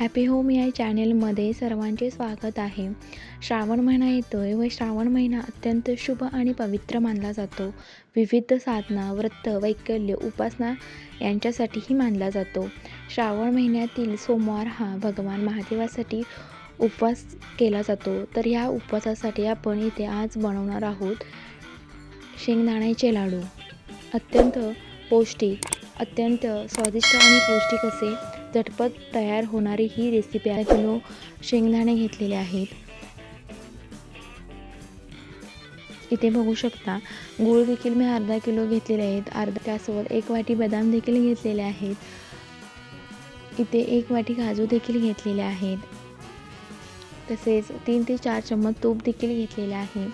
Happy home या चॅनेलमध्ये सर्वांचे स्वागत आहे. श्रावण महिना येतो आहे व श्रावण महिना अत्यंत शुभ आणि पवित्र मानला जातो. विविध साधना व्रत वैकल्य उपासना यांच्यासाठीही मानला जातो. श्रावण महिन्यातील सोमवार हा भगवान महादेवासाठी उपवास केला जातो. तर ह्या उपवासासाठी आपण इथे आज बनवणार आहोत शेंगदाण्याचे लाडू. अत्यंत पौष्टिक अत्यंत स्वादिष्ट आणि पौष्टिक असे झटपट तयार होणारी ही रेसिपी आहे. किलो शेंगदाणे घेतलेले आहेत. इथे बघू शकता गूळ देखील मी अर्धा किलो घेतलेले आहेत. अर्धा त्यासोबत एक वाटी बदाम देखील घेतलेले आहेत. इथे एक वाटी काजू देखील घेतलेले आहेत. तसेच तीन ते चार चम्मच तूप देखील घेतलेले आहे.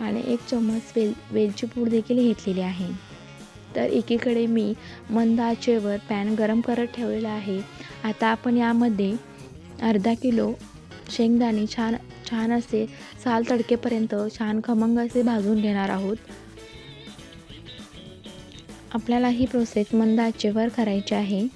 आणि एक चम्मच वेल वेलची पूड देखील घेतलेली आहे. तर एकीकडे मी मंद आचेवर पॅन गरम करत ठेवलेला आहे. आता आपण यामध्ये अर्धा किलो शेंगदाणे छान छान असे साल तडकेपर्यंत छान खमंग असे भाजून घेणार आहोत. आपल्याला ही प्रोसेस मंद आचेवर करायची आहे.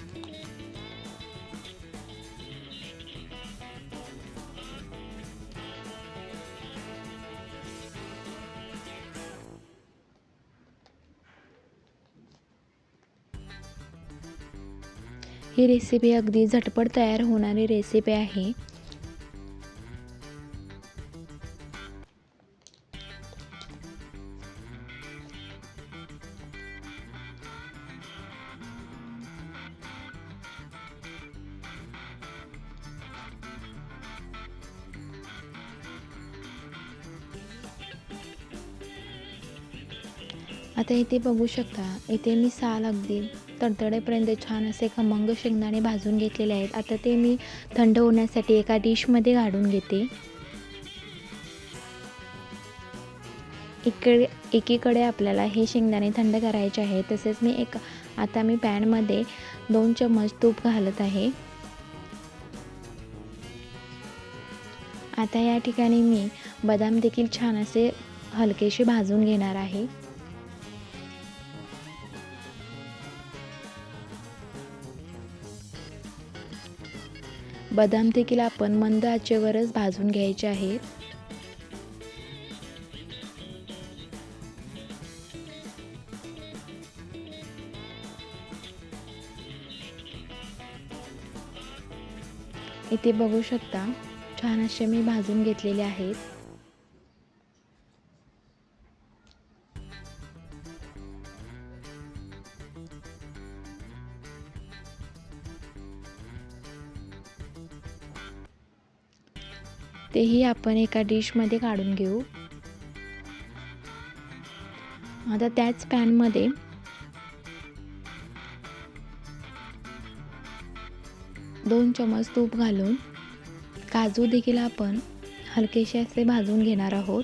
ही रेसिपी अगदी झटपट तयार होणारी रेसिपी आहे. आता इथे बघू शकता इथे मी साल अगदी तडतडेपर्यंत छान असे खमंग शेंगदाणे भाजून घेतलेले आहेत. आता ते मी थंड होण्यासाठी एका डिशमध्ये काढून घेते. इकडे एकीकडे आपल्याला हे शेंगदाणे थंड करायचे आहे. तसेच मी एक आता मी पॅनमध्ये दोन चम्मच तूप घालत आहे. आता या ठिकाणी मी बदाम देखील छान असे हलकेसे भाजून घेणार आहे. बदाम देखील आपण मंद आचेवरच भाजून घ्यायचे आहेत इथे बघू शकता छान असे मी भाजून घेतलेले आहेत. तेही आपण एका डिशमध्ये काढून घेऊ. आता त्याच पॅनमध्ये दोन चमच तूप घालून काजू देखील आपण हलकेसे असे भाजून घेणार आहोत.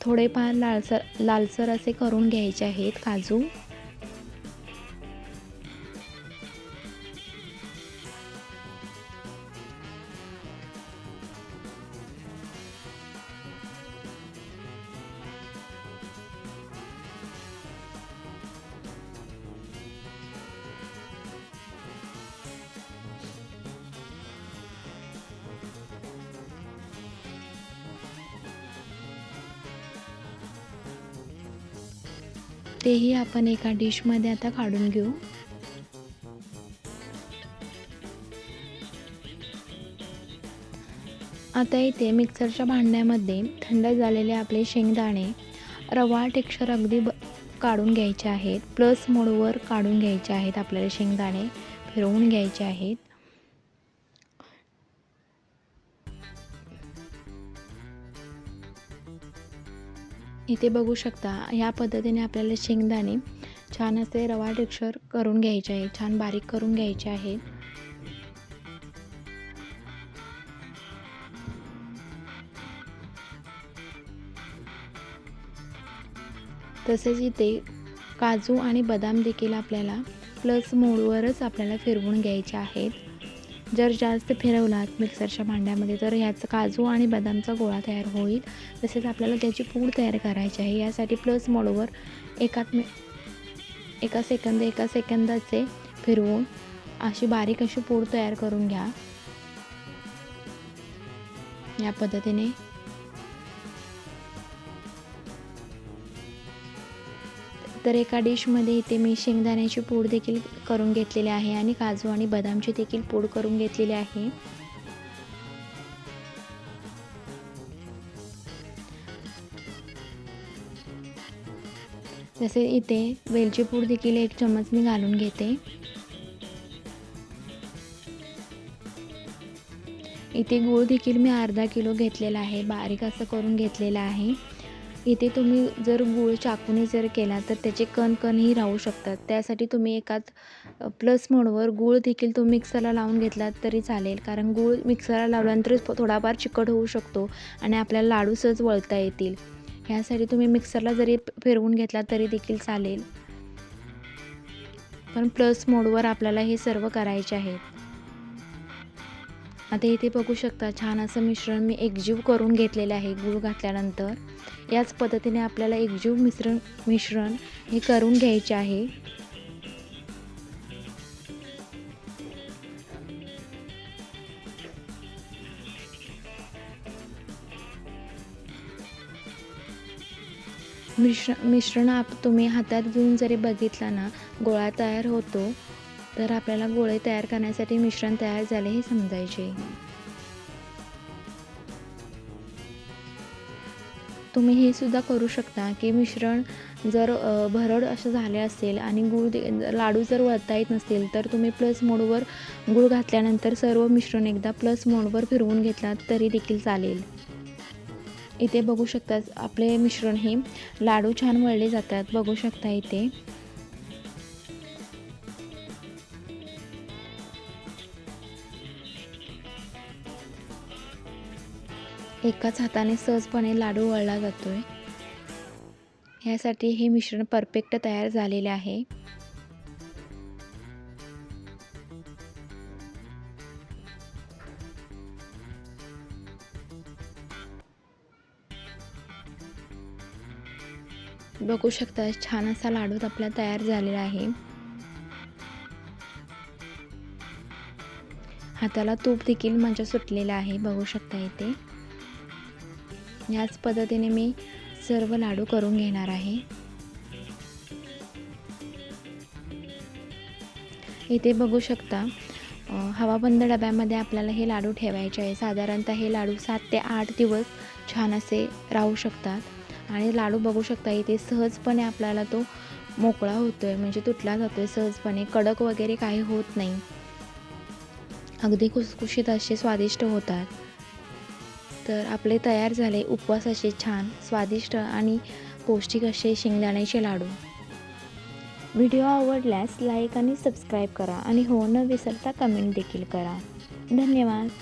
थोडेफार लालसर लालसर असे करून घ्यायचे आहेत काजू. तेही आपण एका डिशमध्ये आता काढून घेऊ. आता इथे मिक्सरच्या भांड्यामध्ये थंड झालेले आपले शेंगदाणे रवा टेक्स्चर अगदी ब काढून घ्यायचे आहेत. प्लस मोडवर काढून घ्यायचे आहेत आपल्याला शेंगदाणे फिरवून घ्यायचे आहेत. इथे बघू शकता ह्या पद्धतीने आपल्याला शेंगदाणे छान असे रवा टेक्स्चर करून घ्यायचे आहे छान बारीक करून घ्यायचे आहे. तसेच इथे काजू आणि बदाम देखील आपल्याला प्लस मोडवरच आपल्याला फिरवून घ्यायचे आहेत. जर जास्त फिरवलात मिक्सरच्या भांड्यामध्ये तर ह्याचं काजू आणि बदामचा गोळा तयार होईल. तसेच आपल्याला त्याची पूड तयार करायची आहे. यासाठी प्लस मोडवर एकात एका सेकंद एका सेकंदाचे फिरवून अशी बारीक अशी पूड तयार करून घ्या. या पद्धतीने तर एका डिशमध्ये इथे मी शेंगदाण्याची पूड देखील करून घेतलेली आहे आणि काजू आणि बदामची देखील पूड करून घेतलेली आहे. जसे इथे वेलची पूड देखील एक चमच मी घालून घेते. इथे गूळ देखील मी अर्धा किलो घेतलेला आहे बारीक असं करून घेतलेलं आहे. इथे तुम्ही जर गूळ चाकूने जर केला तर त्याचे कण कणही राहू शकतात. त्यासाठी तुम्ही एकात प्लस मोडवर गूळ देखील तो मिक्सरला लावून घेतलात तरी चालेल. कारण गूळ मिक्सरला लावल्यानंतर थोडाफार चिकट होऊ शकतो आणि आपल्याला लाडू सहज वळता येतील. ह्यासाठी तुम्ही मिक्सरला जरी फिरवून घेतला तरी देखील चालेल. पण प्लस मोडवर आपल्याला हे सर्व करायचे आहे. आता इथे बघू शकता छान असं मिश्रण मी एकजीव करून घेतलेलं आहे गूळ घातल्यानंतर. याच पद्धतीने आपल्याला एकजीव मिश्रण मिश्रण हे करून घ्यायचे आहे. मिश्र मिश्रण आप तुम्ही हातात घेऊन जरी बघितला ना गोळा तयार होतो तर आपल्याला गोळे तयार करण्यासाठी मिश्रण तयार झाले हे समजायचे. तुम्ही हे सुद्धा करू शकता की मिश्रण जर भरड असं झाले असेल आणि गूळ लाडू जर वळता येत नसतील तर तुम्ही प्लस मोडवर गूळ घातल्यानंतर सर्व मिश्रण एकदा प्लस मोडवर फिरवून घेतलात तरी देखील चालेल. इथे बघू शकता आपले मिश्रण हे लाडू छान वळले जातात. बघू शकता इथे. एकाच हाताने सहजपणे लाडू वळला आहे ह्यासाठी हे मिश्रण परफेक्ट तयार झालेले आहे. बघू शकता छान असा लाडू आपला तयार झालेला आहे. हाताला तूप देखील माझ्या सुटलेलं आहे बघू शकता इथे. याच पद्धतीने मी सर्व लाडू करून घेणार आहे. इथे बघू शकता हवाबंद डब्यामध्ये आपल्याला हे लाडू ठेवायचे आहे. साधारणतः हे लाडू सात ते आठ दिवस छान असे राहू शकतात. आणि लाडू बघू शकता इथे सहजपणे आपल्याला तो मोकळा होतो आहे म्हणजे तुटला जातो आहे सहजपणे. कडक वगैरे काही होत नाही. अगदी खुसखुशीत असे स्वादिष्ट होतात. तर आपले तयार झाले उपवासाचे छान स्वादिष्ट आणि पौष्टिक असे शेंगदाण्याचे लाडू. व्हिडिओ आवडल्यास लाईक आणि सबस्क्राईब करा आणि हो न विसरता कमेंट देखील करा. धन्यवाद.